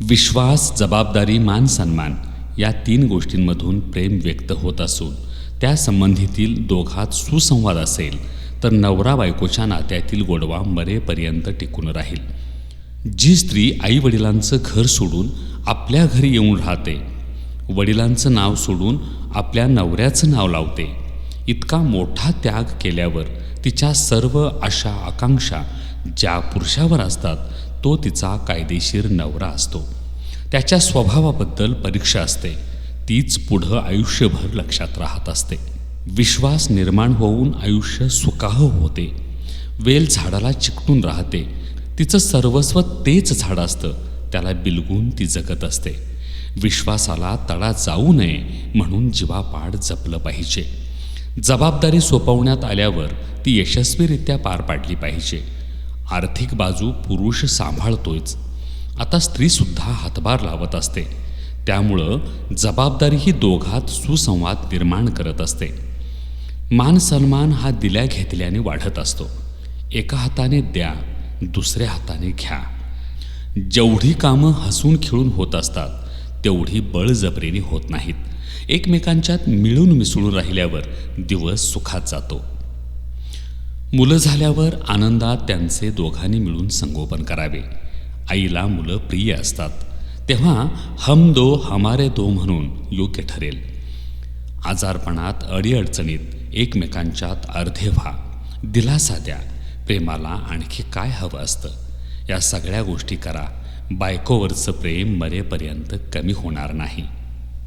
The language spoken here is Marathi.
विश्वास जबाबदारी मान सन्मान या तीन गोष्टींमधून प्रेम व्यक्त होत असून त्या संबंधीतील दोघात सुसंवाद असेल तर नवरा बायकोच्या नात्यातील गोडवा मरेपर्यंत टिकून राहील. जी स्त्री आईवडिलांचं घर सोडून आपल्या घरी येऊन राहते वडिलांचं नाव सोडून आपल्या नवऱ्याचं नाव लावते इतका मोठा त्याग केल्यावर तिच्या सर्व आशा आकांक्षा ज्या पुरुषावर असतात तो तिचा कायदेशीर नवरा असतो. त्याच्या स्वभावाबद्दल परीक्षा असते. तीच पुढं आयुष्यभर लक्षात राहत असते. विश्वास निर्माण होऊन आयुष्य सुकाह होते. वेल झाडाला चिकटून राहते. तिचं सर्वस्व तेच झाड असतं. त्याला बिलगून ती जगत असते. विश्वासाला तडा जाऊ नये म्हणून जीवापाड जपलं पाहिजे. जबाबदारी सोपवण्यात आल्यावर ती यशस्वीरित्या पार पाडली पाहिजे. आर्थिक बाजू पुरुष सांभाळतोयच. आता स्त्रीसुद्धा हातभार लावत असते. त्यामुळं जबाबदारी ही दोघात सुसंवाद निर्माण करत असते. मान सन्मान हा दिल्या घेतल्याने वाढत असतो. एका हाताने द्या दुसऱ्या हाताने घ्या. जेवढी कामं हसून खिळून होत असतात तेवढी बळजबरीने होत नाहीत. एकमेकांच्यात मिळून मिसळून राहिल्यावर दिवस सुखात जातो. मुलं झाल्यावर आनंदात त्यांचे दोघांनी मिळून संगोपन करावे. आईला मुलं प्रिय असतात. तेव्हा हम दो हमारे दो म्हणून योग्य ठरेल. आजारपणात अडीअडचणीत एकमेकांच्यात अर्धे व्हा. दिलासा द्या. प्रेमाला आणखी काय हवं असतं? या सगळ्या गोष्टी करा. बायकोवरचं प्रेम मरेपर्यंत कमी होणार नाही.